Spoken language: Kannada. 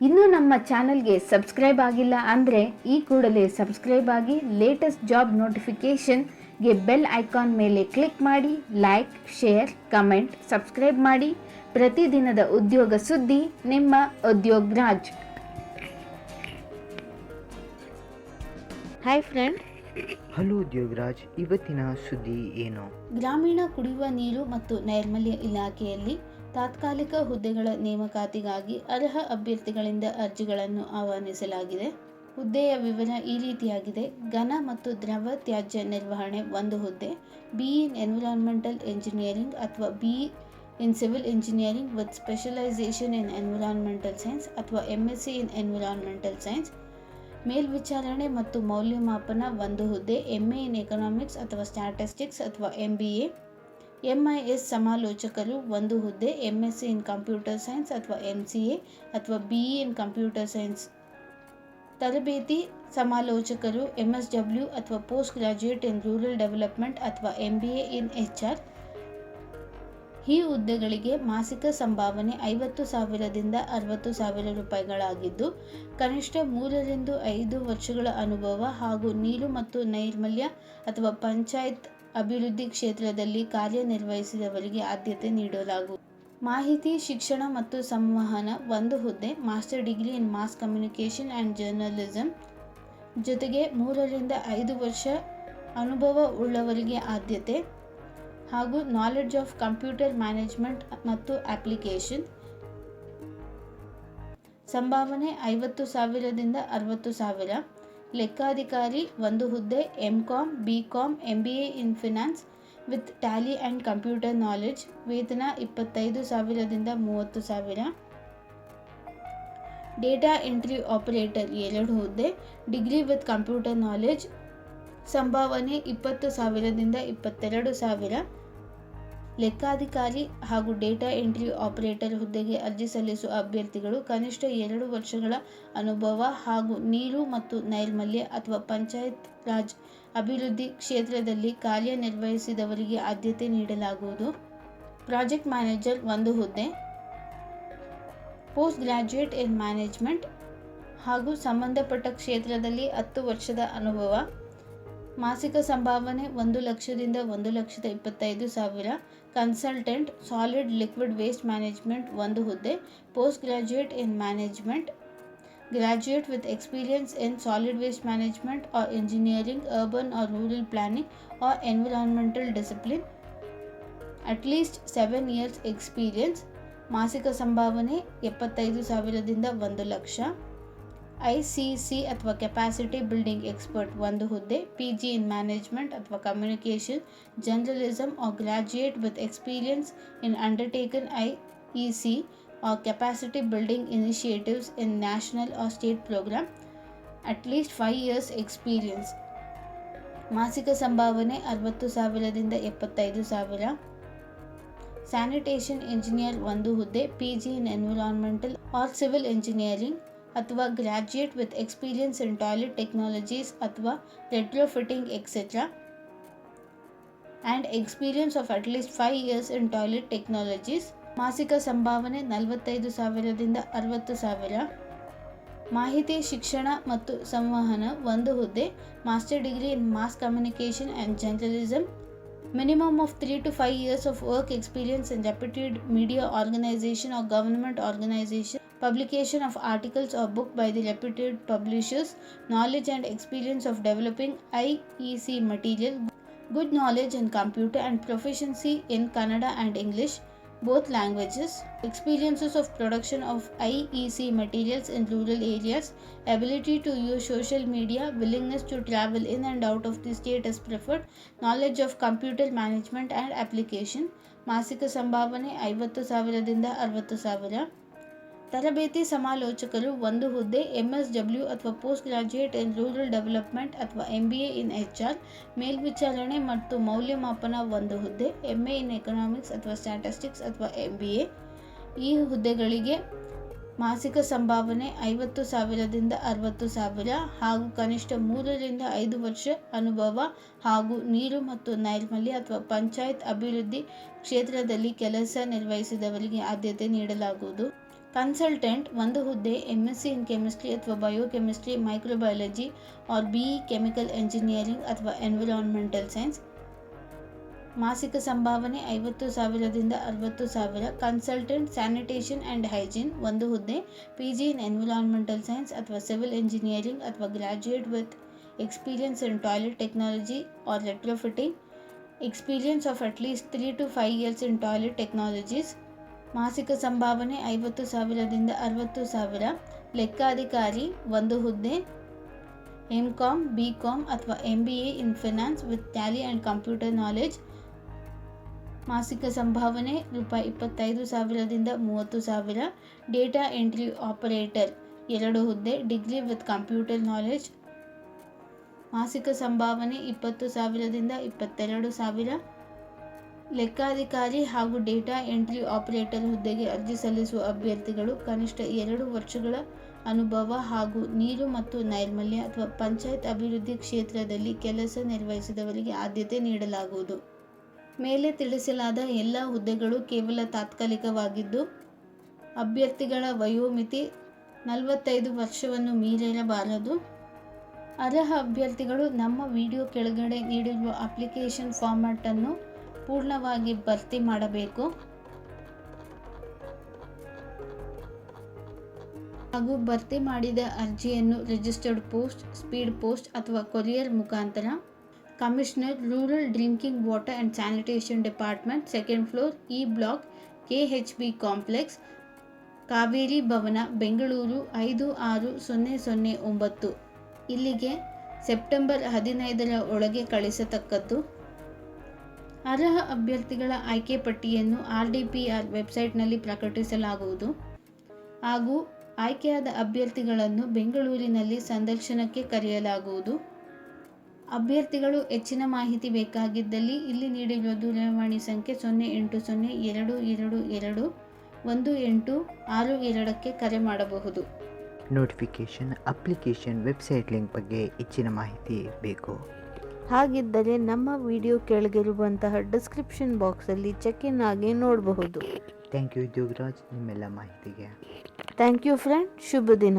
ಇನ್ನೂ ನಮ್ಮ ಚಾನೆಲ್ಗೆ ಸಬ್ಸ್ಕ್ರೈಬ್ ಆಗಿಲ್ಲ ಅಂದರೆ ಈ ಕೂಡಲೇ ಸಬ್ಸ್ಕ್ರೈಬ್ ಆಗಿ ಲೇಟೆಸ್ಟ್ ಜಾಬ್ ನೋಟಿಫಿಕೇಷನ್ಗೆ ಬೆಲ್ ಐಕಾನ್ ಮೇಲೆ ಕ್ಲಿಕ್ ಮಾಡಿ ಲೈಕ್ ಶೇರ್ ಕಮೆಂಟ್ ಸಬ್ಸ್ಕ್ರೈಬ್ ಮಾಡಿ. ಪ್ರತಿದಿನದ ಉದ್ಯೋಗ ಸುದ್ದಿ ನಿಮ್ಮ Udyog Raj hi friend hello Udyograj ಇವತ್ತಿನ ಸುದ್ದಿ ಏನು? ಗ್ರಾಮೀಣ ಕುಡಿಯುವ ನೀರು ಮತ್ತು ನೈರ್ಮಲ್ಯ ಇಲಾಖೆಯಲ್ಲಿ ತಾತ್ಕಾಲಿಕ ಹುದ್ದೆಗಳ ನೇಮಕಾತಿಗಾಗಿ ಅರ್ಹ ಅಭ್ಯರ್ಥಿಗಳಿಂದ ಅರ್ಜಿಗಳನ್ನು ಆಹ್ವಾನಿಸಲಾಗಿದೆ. ಹುದ್ದೆಯ ವಿವರ ಈ ರೀತಿಯಾಗಿದೆ. ಘನ ಮತ್ತು ದ್ರವ ತ್ಯಾಜ್ಯ ನಿರ್ವಹಣೆ ಒಂದು ಹುದ್ದೆ. ಬಿ ಇನ್ ಎನ್ವಿರಾನ್ಮೆಂಟಲ್ ಎಂಜಿನಿಯರಿಂಗ್ ಅಥವಾ B in civil engineering with specialisation in environmental science ಅಥವಾ M S C in environmental science. ಮೇಲ್ವಿಚಾರಣೆ ಮತ್ತು ಮೌಲ್ಯಮಾಪನ ಒಂದು ಹುದ್ದೆ. ಎಂ ಎ ಇನ್ ಎಕನಾಮಿಕ್ಸ್ ಅಥವಾ ಸ್ಟ್ಯಾಟಿಸ್ಟಿಕ್ಸ್ ಅಥವಾ M B A. M I S ಸಮಾಲೋಚಕರು ಒಂದು ಹುದ್ದೆ M S C in computer science ಅಥವಾ ಎಂ ಸಿ ಎ ಅಥವಾ B E in computer science ತರಬೇತಿ ಸಮಾಲೋಚಕರು ಎಂ ಎಸ್ ಡಬ್ಲ್ಯೂ ಅಥವಾ post graduate in rural development ಅಥವಾ M B A in H R ಈ ಹುದ್ದೆಗಳಿಗೆ ಮಾಸಿಕ ಸಂಭಾವನೆ ಐವತ್ತು ಸಾವಿರದಿಂದ ಅರವತ್ತು ಸಾವಿರ ರೂಪಾಯಿಗಳಾಗಿದ್ದು, ಕನಿಷ್ಠ ಮೂರರಿಂದ ಐದು ವರ್ಷಗಳ ಅನುಭವ ಹಾಗೂ ನೀರು ಮತ್ತು ನೈರ್ಮಲ್ಯ ಅಥವಾ ಪಂಚಾಯತ್ ಅಭಿವೃದ್ಧಿ ಕ್ಷೇತ್ರದಲ್ಲಿ ಕಾರ್ಯನಿರ್ವಹಿಸಿದವರಿಗೆ ಆದ್ಯತೆ ನೀಡಲಾಗುವುದು ಮಾಹಿತಿ, ಶಿಕ್ಷಣ ಮತ್ತು ಸಂವಹನ ಒಂದು ಹುದ್ದೆ, master degree in mass communication and journalism ಜೊತೆಗೆ ಮೂರರಿಂದ ಐದು ವರ್ಷ ಅನುಭವ ಉಳ್ಳವರಿಗೆ ಆದ್ಯತೆ ಹಾಗೂ ನಾಲೆಡ್ಜ್ ಆಫ್ ಕಂಪ್ಯೂಟರ್ ಮ್ಯಾನೇಜ್ಮೆಂಟ್ ಮತ್ತು ಅಪ್ಲಿಕೇಶನ್ ಸಂಭಾವನೆ ಐವತ್ತು ಸಾವಿರದಿಂದ ಅರವತ್ತು ಸಾವಿರ. ಲೆಕ್ಕಾಧಿಕಾರಿ ಒಂದು ಹುದ್ದೆ M com B com M B A in finance with Tally and computer knowledge ವೇತನ ಇಪ್ಪತ್ತೈದು ಸಾವಿರದಿಂದ ಮೂವತ್ತು ಸಾವಿರ. ಡೇಟಾ ಎಂಟ್ರಿ ಆಪರೇಟರ್ ಎರಡು ಹುದ್ದೆ ಡಿಗ್ರಿ ವಿತ್ ಕಂಪ್ಯೂಟರ್ ನಾಲೆಡ್ಜ್ ಸಂಭಾವನೆ ಇಪ್ಪತ್ತು ಸಾವಿರದಿಂದ ಇಪ್ಪತ್ತೆರಡು ಸಾವಿರ. ಲೆಕ್ಕಾಧಿಕಾರಿ ಹಾಗೂ ಡೇಟಾ ಎಂಟ್ರಿ ಆಪರೇಟರ್ ಹುದ್ದೆಗೆ ಅರ್ಜಿ ಸಲ್ಲಿಸುವ ಅಭ್ಯರ್ಥಿಗಳು ಕನಿಷ್ಠ ಎರಡು ವರ್ಷಗಳ ಅನುಭವ ಹಾಗೂ ನೀರು ಮತ್ತು ನೈರ್ಮಲ್ಯ ಅಥವಾ ಪಂಚಾಯತ್ ರಾಜ್ ಅಭಿವೃದ್ಧಿ ಕ್ಷೇತ್ರದಲ್ಲಿ ಕಾರ್ಯನಿರ್ವಹಿಸಿದವರಿಗೆ ಆದ್ಯತೆ ನೀಡಲಾಗುವುದು. ಪ್ರಾಜೆಕ್ಟ್ ಮ್ಯಾನೇಜರ್ ಒಂದು ಹುದ್ದೆ, ಪೋಸ್ಟ್ ಗ್ರಾಜ್ಯುಯೇಟ್ ಇನ್ ಮ್ಯಾನೇಜ್ಮೆಂಟ್ ಹಾಗೂ ಸಂಬಂಧಪಟ್ಟ ಕ್ಷೇತ್ರದಲ್ಲಿ ಹತ್ತು ವರ್ಷದ ಅನುಭವ ಮಾಸಿಕ ಸಂಭಾವನೆ ಒಂದು ಲಕ್ಷದಿಂದ ಒಂದು ಲಕ್ಷದ ಇಪ್ಪತ್ತೈದು ಸಾವಿರ. Consultant, solid liquid waste management ಒಂದು ಹುದ್ದೆ. Post graduate in management. Graduate with experience in solid waste management or engineering urban or rural planning or environmental discipline. At least seven years experience. ಮಾಸಿಕ ಸಂಭಾವನೆ ಎಪ್ಪತ್ತೈದು ಸಾವಿರದಿಂದ ಒಂದು ಲಕ್ಷ. ಐ ಸಿ ಸಿ ಅಥವಾ ಕೆಪಾಸಿಟಿ ಬಿಲ್ಡಿಂಗ್ ಎಕ್ಸ್ಪರ್ಟ್ ಒಂದು ಹುದ್ದೆ ಪಿ ಜಿ ಇನ್ ಮ್ಯಾನೇಜ್ಮೆಂಟ್ ಅಥವಾ communication journalism or graduate with experience in undertaken I E C or capacity building initiatives in national or state programme at least five years experience ಮಾಸಿಕ ಸಂಭಾವನೆ ಅರವತ್ತು ಸಾವಿರದಿಂದ ಎಪ್ಪತ್ತೈದು ಸಾವಿರ. ಸ್ಯಾನಿಟೇಷನ್ ಇಂಜಿನಿಯರ್ ಒಂದು ಹುದ್ದೆ P G in environmental or civil engineering ಅಥವಾ graduate with experience in toilet technologies ಅಥವಾ retrofitting etcetera and experience of at least five years in toilet technologies ಮಾಸಿಕ ಸಂಭಾವನೆ ನಲವತ್ತೈದು ಸಾವಿರದಿಂದ ಅರವತ್ತು ಸಾವಿರ. ಮಾಹಿತಿ, ಶಿಕ್ಷಣ ಮತ್ತು ಸಂವಹನ ಒಂದು ಹುದ್ದೆ. Master degree in mass communication and journalism minimum of 3 to 5 years of work experience in reputed media organization or government organization. publication of articles or book by the reputed publishers knowledge and experience of developing iec material good knowledge in computer and proficiency in kannada and english both languages experiences of production of iec materials in rural areas ability to use social media willingness to travel in and out of the state is preferred knowledge of computer management and application ಮಾಸಿಕ ಸಂಭಾವನೆ ಐವತ್ತು ಸಾವಿರದಿಂದ ಅರವತ್ತು ಸಾವಿರ ತರಬೇತಿ ಸಮಾಲೋಚಕರು ಒಂದು ಹುದ್ದೆ ಎಂ ಎಸ್ ಡಬ್ಲ್ಯೂ ಅಥವಾ post graduate in rural development ಅಥವಾ M B A in H R ಮೇಲ್ವಿಚಾರಣೆ ಮತ್ತು ಮೌಲ್ಯಮಾಪನ ಒಂದು ಹುದ್ದೆ ಎಂ ಎ ಇನ್ ಎಕನಾಮಿಕ್ಸ್ ಅಥವಾ ಸ್ಟ್ಯಾಟಿಸ್ಟಿಕ್ಸ್ ಅಥವಾ ಎಂ ಬಿ ಎ ಈ ಹುದ್ದೆಗಳಿಗೆ ಮಾಸಿಕ ಸಂಭಾವನೆ ಐವತ್ತು ಸಾವಿರದಿಂದ ಅರವತ್ತು ಸಾವಿರ ಹಾಗೂ ಕನಿಷ್ಠ ಮೂರರಿಂದ ಐದು ವರ್ಷ ಅನುಭವ ಹಾಗೂ ನೀರು ಮತ್ತು ನೈರ್ಮಲ್ಯ ಅಥವಾ ಪಂಚಾಯತ್ ಅಭಿವೃದ್ಧಿ ಕ್ಷೇತ್ರದಲ್ಲಿ ಕೆಲಸ ನಿರ್ವಹಿಸಿದವರಿಗೆ ಆದ್ಯತೆ ನೀಡಲಾಗುವುದು. ಕನ್ಸಲ್ಟೆಂಟ್ ಒಂದು ಹುದ್ದೆ M S C in chemistry ಅಥವಾ biochemistry microbiology or B E chemical engineering ಅಥವಾ ಎನ್ವಿರಾನ್ಮೆಂಟಲ್ ಸೈನ್ಸ್ ಮಾಸಿಕ ಸಂಭಾವನೆ ಐವತ್ತು ಸಾವಿರದಿಂದ ಅರವತ್ತು ಸಾವಿರ ಕನ್ಸಲ್ಟೆಂಟ್ ಸ್ಯಾನಿಟೇಷನ್ ಆ್ಯಂಡ್ ಹೈಜೀನ್ ಒಂದು ಹುದ್ದೆ P G in environmental science ಅಥವಾ ಸಿವಿಲ್ ಇಂಜಿನಿಯರಿಂಗ್ ಅಥವಾ graduate with experience in toilet technology or retrofitting experience of at least three to five years in toilet technologies ಮಾಸಿಕ ಸಂಭಾವನೆ ಐವತ್ತು ಸಾವಿರದಿಂದ ಅರವತ್ತು ಸಾವಿರ. ಲೆಕ್ಕಾಧಿಕಾರಿ, ಒಂದು ಹುದ್ದೆ. ಎಂ ಕಾಮ್ ಬಿ ಕಾಮ್ ಅಥವಾ M B A in finance with Tally and computer knowledge. ಮಾಸಿಕ ಸಂಭಾವನೆ ರೂಪಾಯಿ ಇಪ್ಪತ್ತೈದು ಸಾವಿರದಿಂದ ಮೂವತ್ತು ಸಾವಿರ. ಡೇಟಾ ಎಂಟ್ರಿ ಆಪರೇಟರ್, ಎರಡು ಹುದ್ದೆ, ಡಿಗ್ರಿ ವಿತ್ ಕಂಪ್ಯೂಟರ್ ನಾಲೆಜ್. ಮಾಸಿಕ ಸಂಭಾವನೆ ಇಪ್ಪತ್ತು ಸಾವಿರದಿಂದ ಇಪ್ಪತ್ತೆರಡು ಸಾವಿರ. ಲೆಕ್ಕಾಧಿಕಾರಿ ಹಾಗೂ ಡೇಟಾ ಎಂಟ್ರಿ ಆಪರೇಟರ್ ಹುದ್ದೆಗೆ ಅರ್ಜಿ ಸಲ್ಲಿಸುವ ಅಭ್ಯರ್ಥಿಗಳು ಕನಿಷ್ಠ ಎರಡು ವರ್ಷಗಳ ಅನುಭವ ಹಾಗೂ ನೀರು ಮತ್ತು ನೈರ್ಮಲ್ಯ ಅಥವಾ ಪಂಚಾಯತ್ ಅಭಿವೃದ್ಧಿ ಕ್ಷೇತ್ರದಲ್ಲಿ ಕೆಲಸ ನಿರ್ವಹಿಸಿದವರಿಗೆ ಆದ್ಯತೆ ನೀಡಲಾಗುವುದು. ಮೇಲೆ ತಿಳಿಸಲಾದ ಎಲ್ಲ ಹುದ್ದೆಗಳು ಕೇವಲ ತಾತ್ಕಾಲಿಕವಾಗಿದ್ದು, ಅಭ್ಯರ್ಥಿಗಳ ವಯೋಮಿತಿ ನಲವತ್ತೈದು ವರ್ಷವನ್ನು ಮೀರಿರಬಾರದು. ಅರ್ಹ ಅಭ್ಯರ್ಥಿಗಳು ನಮ್ಮ ವಿಡಿಯೋ ಕೆಳಗಡೆ ನೀಡಿರುವ ಅಪ್ಲಿಕೇಶನ್ ಫಾರ್ಮ್ಯಾಟನ್ನು ಪೂರ್ಣವಾಗಿ ಭರ್ತಿ ಮಾಡಬೇಕು. ಹಾಗೂ ಭರ್ತಿ ಮಾಡಿದ ಅರ್ಜಿಯನ್ನು ರಿಜಿಸ್ಟರ್ಡ್ ಪೋಸ್ಟ್, ಸ್ಪೀಡ್ ಪೋಸ್ಟ್ ಅಥವಾ ಕೊರಿಯರ್ ಮುಖಾಂತರ commissioner, rural drinking, water and sanitation department, second floor E block K H B complex, Kaveri Bhavan, Bengaluru ಐದು ಆರು ಸೊನ್ನೆ ಸೊನ್ನೆ ಒಂಬತ್ತು. ಇಲ್ಲಿಗೆ ಸೆಪ್ಟೆಂಬರ್ ಹದಿನೈದರ ಒಳಗೆ ಕಳಿಸತಕ್ಕದ್ದು ಅರ್ಹ ಅಭ್ಯರ್ಥಿಗಳ ಆಯ್ಕೆ ಪಟ್ಟಿಯನ್ನು ಆರ್ ಡಿ ಪಿ ಆರ್ ವೆಬ್ಸೈಟ್ನಲ್ಲಿ ಪ್ರಕಟಿಸಲಾಗುವುದು. ಹಾಗೂ ಆಯ್ಕೆಯಾದ ಅಭ್ಯರ್ಥಿಗಳನ್ನು ಬೆಂಗಳೂರಿನಲ್ಲಿ ಸಂದರ್ಶನಕ್ಕೆ ಕರೆಯಲಾಗುವುದು. ಅಭ್ಯರ್ಥಿಗಳು ಹೆಚ್ಚಿನ ಮಾಹಿತಿ ಬೇಕಾಗಿದ್ದಲ್ಲಿ ಇಲ್ಲಿ ನೀಡಿರುವ ದೂರವಾಣಿ ಸಂಖ್ಯೆ ಸೊನ್ನೆ ಎಂಟು ಸೊನ್ನೆ ಎರಡು ಎರಡು ಎರಡು ಒಂದು ಎಂಟು ಆರು ಎರಡಕ್ಕೆ ಕರೆ ಮಾಡಬಹುದು. ನೋಟಿಫಿಕೇಷನ್ ಅಪ್ಲಿಕೇಶನ್ ವೆಬ್ಸೈಟ್ ಲಿಂಕ್ ಬಗ್ಗೆ ಹೆಚ್ಚಿನ ಮಾಹಿತಿ ಬೇಕು. ಹಾಗಿದ್ದರೆ ನಮ್ಮ ವಿಡಿಯೋ ಕೆಳಗಿರುವಂತಹ ಡಿಸ್ಕ್ರಿಪ್ಷನ್ ಬಾಕ್ಸಲ್ಲಿ ಚೆಕ್ ಇನ್ ಆಗಿ ನೋಡಬಹುದು. ಥ್ಯಾಂಕ್ ಯು ಉದ್ಯೋಗರಾಜ್ ನಿಮ್ಮೆಲ್ಲ ಮಾಹಿತಿಗೆ. ಥ್ಯಾಂಕ್ ಯು ಫ್ರೆಂಡ್ ಶುಭ ದಿನ